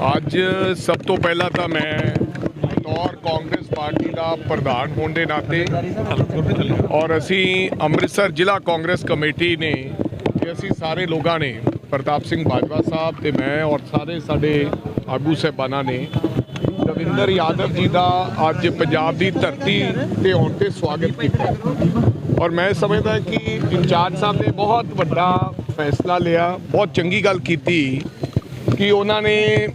ਅੱਜ ਸਭ ਤੋਂ ਪਹਿਲਾਂ ਤਾਂ ਮੈਂ ਬਤੌਰ ਕਾਂਗਰਸ ਪਾਰਟੀ ਦਾ ਪ੍ਰਧਾਨ ਹੋਣ ਦੇ ਨਾਤੇ ਔਰ ਅਸੀਂ ਅੰਮ੍ਰਿਤਸਰ ਜ਼ਿਲ੍ਹਾ ਕਾਂਗਰਸ ਕਮੇਟੀ ਨੇ ਕਿ ਅਸੀਂ ਸਾਰੇ ਲੋਕਾਂ ਨੇ, ਪ੍ਰਤਾਪ ਸਿੰਘ ਬਾਜਵਾ ਸਾਹਿਬ ਤੇ ਮੈਂ ਔਰ ਸਾਰੇ ਸਾਡੇ ਆਗੂ ਸਹਿਬਾਨਾਂ ਨੇ, ਰਵਿੰਦਰ ਯਾਦਵ ਜੀ ਦਾ ਅੱਜ ਪੰਜਾਬ ਦੀ ਧਰਤੀ ਤੇ ਆਉਣ ਤੇ ਸਵਾਗਤ ਕੀਤਾ। ਔਰ ਮੈਂ ਸਮਝਦਾ ਕਿ ਇੰਚਾਰਜ ਸਾਹਿਬ ਨੇ ਬਹੁਤ ਵੱਡਾ ਫੈਸਲਾ ਲਿਆ, ਬਹੁਤ ਚੰਗੀ ਗੱਲ ਕੀਤੀ ਕਿ ਉਹਨਾਂ ਨੇ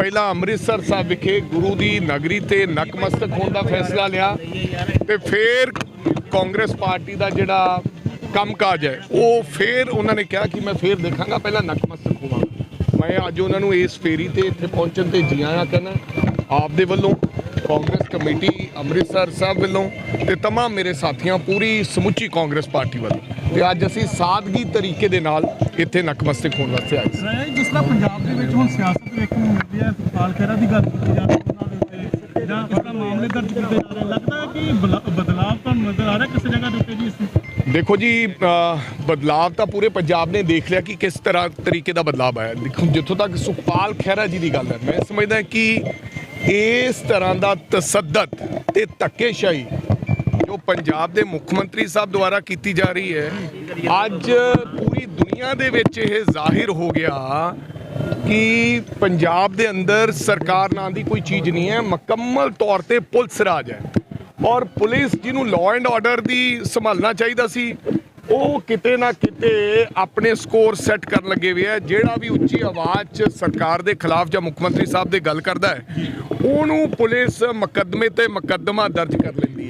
ਪਹਿਲਾਂ ਅੰਮ੍ਰਿਤਸਰ ਸਾਹਿਬ ਵਿਖੇ ਗੁਰੂ ਦੀ ਨਗਰੀ ਤੇ ਨਕਮਸਤਕ ਹੋਣ ਦਾ ਫੈਸਲਾ ਲਿਆ ਤੇ ਫਿਰ ਕਾਂਗਰਸ ਪਾਰਟੀ ਦਾ ਜਿਹੜਾ ਕੰਮਕਾਜ ਹੈ ਉਹ ਫਿਰ ਉਹਨਾਂ ਨੇ ਕਿਹਾ ਕਿ ਮੈਂ ਫਿਰ ਦੇਖਾਂਗਾ ਪਹਿਲਾਂ ਨਕਮਸਤਕ ਹੋਵਾਂਗਾ ਮੈਂ ਅੱਜ ਉਹਨਾਂ ਨੂੰ ਇਸ ਫੇਰੀ ਤੇ ਇੱਥੇ ਪਹੁੰਚਣ ਤੇ ਜੀ ਆਇਆਂ ਕਹਿੰਦਾ ਆਪ ਦੇ ਵੱਲੋਂ ਕਾਂਗਰਸ ਕਮੇਟੀ ਅੰਮ੍ਰਿਤਸਰ ਸਾਹਿਬ ਵੱਲੋਂ ਤੇ तमाम ਮੇਰੇ ਸਾਥੀਆਂ ਪੂਰੀ ਸਮੁੱਚੀ ਕਾਂਗਰਸ ਪਾਰਟੀ ਵੱਲੋਂ ਤੇ ਅੱਜ ਅਸੀਂ ਸਾਦਗੀ ਤਰੀਕੇ ਦੇ ਨਾਲ ਇੱਥੇ ਨਕਮਸਤਕ ਹੋਣ ਵਾਸਤੇ ਆਏ ਸੀ। ਜਿਸ ਤਰ੍ਹਾਂ ਪੰਜਾਬ ਦੇ ਵਿੱਚ ਹੁਣ ਸਿਆਸਤ ਵੇਖਣ ਨੂੰ ਮਿਲਦੀ ਹੈ ਸੁਖਪਾਲ ਖਹਿਰਾ ਦੀ ਗੱਲ ਕੀਤੀ ਜਾ ਰਹੀ ਹੈ ਉਹਨਾਂ ਦੇ ਉੱਤੇ ਜਾਂ ਇਸ ਤਰ੍ਹਾਂ ਮਾਮਲੇ ਦਰਜ ਕੀਤੇ ਜਾ ਰਹੇ ਲੱਗਦਾ ਹੈ ਕਿ ਬਦਲਾਵ ਤੁਹਾਨੂੰ ਨਜ਼ਰ ਆ ਰਿਹਾ ਕਿਸੇ ਜਗ੍ਹਾ ਦੇ ਉੱਤੇ ਜੀ ਇਸ ਦੇਖੋ ਜੀ ਅ, ਬਦਲਾਵ ਤਾਂ ਪੂਰੇ ਪੰਜਾਬ ਨੇ ਦੇਖ ਲਿਆ ਕਿ ਕਿਸ ਤਰ੍ਹਾਂ ਤਰੀਕੇ ਦਾ ਬਦਲਾਵ ਆਇਆ। ਦੇਖੋ ਜਿੱਥੋਂ ਤੱਕ ਸੁਖਪਾਲ ਖਹਿਰਾ ਜੀ ਦੀ ਗੱਲ ਹੈ ਮੈਂ ਸਮਝਦਾ ਕਿ ਇਸ ਤਰ੍ਹਾਂ ਦਾ ਤਸੱਦਦ ਤੇ ਧੱਕੇਸ਼ਾਹੀ ਜੋ ਪੰਜਾਬ ਦੇ ਮੁੱਖ ਮੰਤਰੀ ਸਾਹਿਬ ਦੁਆਰਾ ਕੀਤੀ ਜਾ ਰਹੀ ਹੈ, ਅੱਜ ਪੂਰੀ ਦੁਨੀਆ ਦੇ ਵਿੱਚ ਇਹ ਜ਼ਾਹਿਰ ਹੋ ਗਿਆ ਕਿ ਪੰਜਾਬ ਦੇ ਅੰਦਰ ਸਰਕਾਰ ਨਾਂ ਦੀ ਕੋਈ ਚੀਜ਼ ਨਹੀਂ ਹੈ। ਮੁਕੰਮਲ ਤੌਰ ਤੇ ਪੁਲਿਸ ਰਾਜ ਹੈ ਔਰ ਪੁਲਿਸ ਜਿਹਨੂੰ ਲਾਅ ਐਂਡ ਆਰਡਰ ਦੀ ਸੰਭਾਲਣਾ ਚਾਹੀਦਾ ਸੀ, ਉਹ ਕਿਤੇ ਨਾ ਕਿਤੇ ਆਪਣੇ ਸਕੋਰ ਸੈੱਟ ਕਰਨ ਲੱਗੇ ਹੋਏ ਆ ਜਿਹੜਾ ਵੀ ਉੱਚੀ ਆਵਾਜ਼ 'ਚ ਸਰਕਾਰ ਦੇ ਖਿਲਾਫ ਜਾਂ ਮੁੱਖ ਮੰਤਰੀ ਸਾਹਿਬ ਦੇ ਗੱਲ ਕਰਦਾ ਹੈ, ਉਹਨੂੰ ਪੁਲਿਸ ਮੁਕੱਦਮੇ ਤੇ ਮੁਕੱਦਮਾ ਦਰਜ ਕਰ ਲੈਂਦੀ ਹੈ।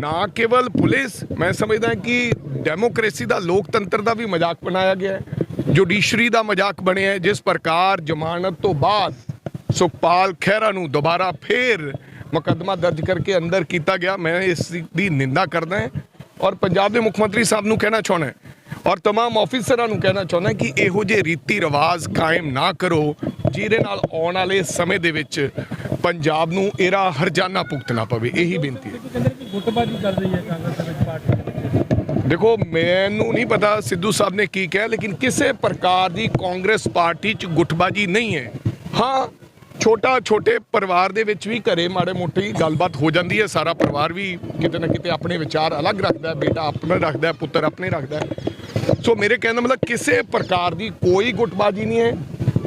ਨਾ ਕੇਵਲ ਪੁਲਿਸ ਮੈਂ ਸਮਝਦਾ ਕਿ ਡੈਮੋਕ੍ਰੇਸੀ ਦਾ ਲੋਕਤੰਤਰ ਦਾ ਵੀ ਮਜ਼ਾਕ ਬਣਾਇਆ ਗਿਆ ਹੈ ਜੁਡੀਸ਼ਰੀ ਦਾ ਮਜ਼ਾਕ ਬਣਿਆ ਹੈ ਜਿਸ ਪ੍ਰਕਾਰ ਜ਼ਮਾਨਤ ਤੋਂ ਬਾਅਦ ਸੁਖਪਾਲ ਖਹਿਰਾ ਨੂੰ ਦੁਬਾਰਾ ਫੇਰ ਮੁਕੱਦਮਾ ਦਰਜ ਕਰਕੇ ਅੰਦਰ ਕੀਤਾ ਗਿਆ ਮੈਂ ਇਸ ਦੀ ਨਿੰਦਾ ਕਰਦਾ ਹਾਂ ਔਰ ਪੰਜਾਬ ਦੇ ਮੁੱਖ ਮੰਤਰੀ ਸਾਹਿਬ ਨੂੰ ਕਹਿਣਾ ਚਾਹੁੰਦਾ ਹਾਂ ਔਰ तमाम ਆਫੀਸਰਾਂ ਨੂੰ ਕਹਿਣਾ ਚਾਹੁੰਦਾ ਕਿ ਇਹੋ ਜਿਹੇ ਰੀਤੀ ਰਿਵਾਜ ਕਾਇਮ ਨਾ ਕਰੋ ਜਿਹਦੇ ਨਾਲ ਆਉਣ ਵਾਲੇ ਸਮੇਂ ਦੇ ਵਿੱਚ ਪੰਜਾਬ ਨੂੰ ਇਹਦਾ ਹਰਜਾਨਾ ਭੁਗਤਣਾ ਪਵੇ ਇਹੀ ਬੇਨਤੀ ਹੈ। ਕਹਿੰਦੇ ਕਿ ਗੁੱਟਬਾਜ਼ੀ ਚੱਲ ਰਹੀ ਹੈ ਕਾਂਗਰਸ ਦੇ ਵਿੱਚ ਪਾਰਟੀ ਦੇ ਵਿੱਚ? ਦੇਖੋ ਮੈਨੂੰ ਨਹੀਂ ਪਤਾ ਸਿੱਧੂ ਸਾਹਿਬ ਨੇ ਕੀ ਕਿਹਾ ਲੇਕਿਨ ਕਿਸੇ ਪ੍ਰਕਾਰ ਦੀ ਕਾਂਗਰਸ ਪਾਰਟੀ 'ਚ ਗੁੱਟਬਾਜੀ ਨਹੀਂ ਹੈ। ਹਾਂ ਛੋਟਾ ਛੋਟੇ ਪਰਿਵਾਰ ਦੇ ਵਿੱਚ ਵੀ ਘਰੇ ਮਾੜੇ ਮੋਟੀ ਗੱਲਬਾਤ ਹੋ ਜਾਂਦੀ ਹੈ। ਸਾਰਾ ਪਰਿਵਾਰ ਵੀ ਕਿਤੇ ਨਾ ਕਿਤੇ ਆਪਣੇ ਵਿਚਾਰ ਅਲੱਗ ਰੱਖਦਾ ਹੈ ਬੇਟਾ ਆਪਣਾ ਰੱਖਦਾ ਹੈ ਪੁੱਤਰ ਆਪਣੇ ਰੱਖਦਾ ਹੈ। ਸੋ ਮੇਰੇ ਕਹਿਣ ਦਾ ਮਤਲਬ ਕਿਸੇ ਪ੍ਰਕਾਰ ਦੀ ਕੋਈ ਗੁੱਟਬਾਜੀ ਨਹੀਂ ਹੈ।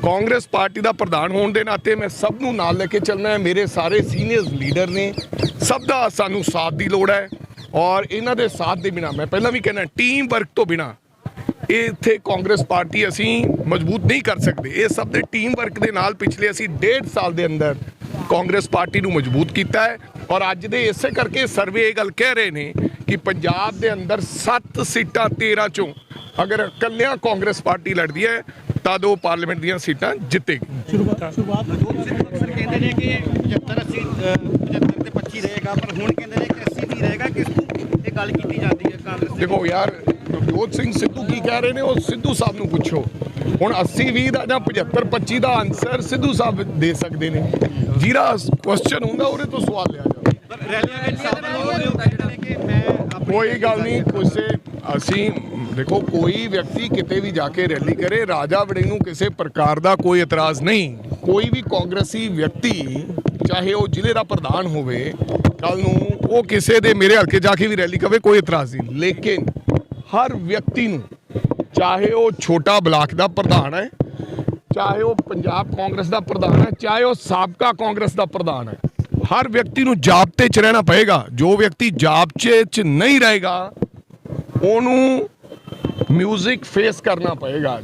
ਕਾਂਗਰਸ ਪਾਰਟੀ ਦਾ ਪ੍ਰਧਾਨ ਹੋਣ ਦੇ ਨਾਤੇ ਮੈਂ ਸਭ ਨੂੰ ਨਾਲ ਲੈ ਕੇ ਚੱਲਣਾ ਹੈ। ਮੇਰੇ ਸਾਰੇ ਸੀਨੀਅਰ ਲੀਡਰ ਨੇ, ਸਭ ਦਾ ਸਾਨੂੰ ਸਾਥ ਦੀ ਲੋੜ ਹੈ ਔਰ ਇਹਨਾਂ ਦੇ ਸਾਥ ਦੇ ਬਿਨਾ, ਮੈਂ ਪਹਿਲਾਂ ਵੀ ਕਹਿਣਾ ਟੀਮ ਵਰਕ ਤੋਂ ਬਿਨਾ ਇਹ ਇੱਥੇ ਕਾਂਗਰਸ ਪਾਰਟੀ ਅਸੀਂ ਮਜ਼ਬੂਤ ਨਹੀਂ ਕਰ ਸਕਦੇ। ਇਹ ਸਭ ਦੇ ਟੀਮ ਵਰਕ ਦੇ ਨਾਲ ਪਿਛਲੇ ਅਸੀਂ ਡੇਢ ਸਾਲ ਦੇ ਅੰਦਰ ਕਾਂਗਰਸ ਪਾਰਟੀ ਨੂੰ ਮਜ਼ਬੂਤ ਕੀਤਾ ਹੈ ਔਰ ਅੱਜ ਦੇ ਇਸੇ ਕਰਕੇ ਸਰਵੇ ਇਹ ਗੱਲ ਕਹਿ ਰਹੇ ਨੇ ਕਿ ਪੰਜਾਬ ਦੇ ਅੰਦਰ 7 ਸੀਟਾਂ 13 ਚੋਂ ਅਗਰ ਇਕੱਲਿਆਂ ਕਾਂਗਰਸ ਪਾਰਟੀ ਲੜਦੀ ਹੈ ਤਾਂ ਦੋ ਪਾਰਲੀਮੈਂਟ ਦੀਆਂ ਸੀਟਾਂ ਜਿੱਤੇਗੀ। ਸ਼ੁਰੂਆਤ ਸ਼ੁਰੂਆਤ ਅਕਸਰ ਕਹਿੰਦੇ ਨੇ ਕਿ 75 80 75 ਤੇ 25 ਰਹੇਗਾ ਪਰ ਹੁਣ ਕਹਿੰਦੇ ਨੇ ਕਿ 80 ਵੀ ਰਹੇਗਾ। ਕਿਸ ਤੋਂ ਇਹ ਗੱਲ ਕੀਤੀ ਜਾਂਦੀ ਹੈ ਕਾਂਗਰਸ ਦੇ ਦੇਖੋ ਯਾਰ ਨਵਜੋਤ ਸਿੰਘ ਸਿੱਧੂ ਕੀ ਕਹਿ ਰਹੇ ਨੇ? ਉਹ ਸਿੱਧੂ ਸਾਹਿਬ ਨੂੰ ਪੁੱਛੋ। ਹੁਣ 80 20 ਦਾ ਜਾਂ 75 25 ਦਾ ਆਨਸਰ ਸਿੱਧੂ ਸਾਹਿਬ ਦੇ ਸਕਦੇ ਨੇ। ਜਿਹੜਾ ਕੁਐਸਚਨ ਹੁੰਦਾ ਉਹਦੇ ਤੋਂ ਸਵਾਲ ਲਿਆ ਜਾਂਦਾ ਰੈਲੀਆਂ ਵਿੱਚ ਕਿ ਮੈਂ ਕੋਈ ਗੱਲ ਨਹੀਂ ਕਿਸੇ ਅਸੀਂ ਦੇਖੋ, ਕੋਈ ਵਿਅਕਤੀ ਕਿਤੇ ਵੀ ਜਾ ਕੇ ਰੈਲੀ ਕਰੇ, ਰਾਜਾ ਵੜਿੰਗ ਨੂੰ ਕਿਸੇ ਪ੍ਰਕਾਰ ਦਾ ਕੋਈ ਇਤਰਾਜ਼ ਨਹੀਂ। ਕੋਈ ਵੀ ਕਾਂਗਰਸੀ ਵਿਅਕਤੀ, ਚਾਹੇ ਉਹ ਜ਼ਿਲ੍ਹੇ ਦਾ ਪ੍ਰਧਾਨ ਹੋਵੇ ਕੱਲ ਨੂੰ ਉਹ ਕਿਸੇ ਦੇ ਮੇਰੇ ਹਲਕੇ ਜਾ ਕੇ ਵੀ ਰੈਲੀ ਕਰੇ ਕੋਈ ਇਤਰਾਜ਼ ਨਹੀਂ। ਲੇਕਿਨ ਹਰ ਵਿਅਕਤੀ ਨੂੰ, ਚਾਹੇ ਉਹ ਛੋਟਾ ਬਲਾਕ ਦਾ ਪ੍ਰਧਾਨ ਹੈ, ਚਾਹੇ ਉਹ ਪੰਜਾਬ ਕਾਂਗਰਸ ਦਾ ਪ੍ਰਧਾਨ ਹੈ, ਚਾਹੇ ਉਹ ਸਾਬਕਾ ਕਾਂਗਰਸ ਦਾ ਪ੍ਰਧਾਨ ਹੈ, ਹਰ ਵਿਅਕਤੀ ਨੂੰ ਜਾਬਤੇ 'ਚ ਰਹਿਣਾ ਪਏਗਾ। ਜੋ ਵਿਅਕਤੀ ਜਾਬਤੇ 'ਚ ਨਹੀਂ ਰਹੇਗਾ, ਉਹਨੂੰ ਮਿਊਜ਼ਿਕ ਫੇਸ ਕਰਨਾ ਪਏਗਾ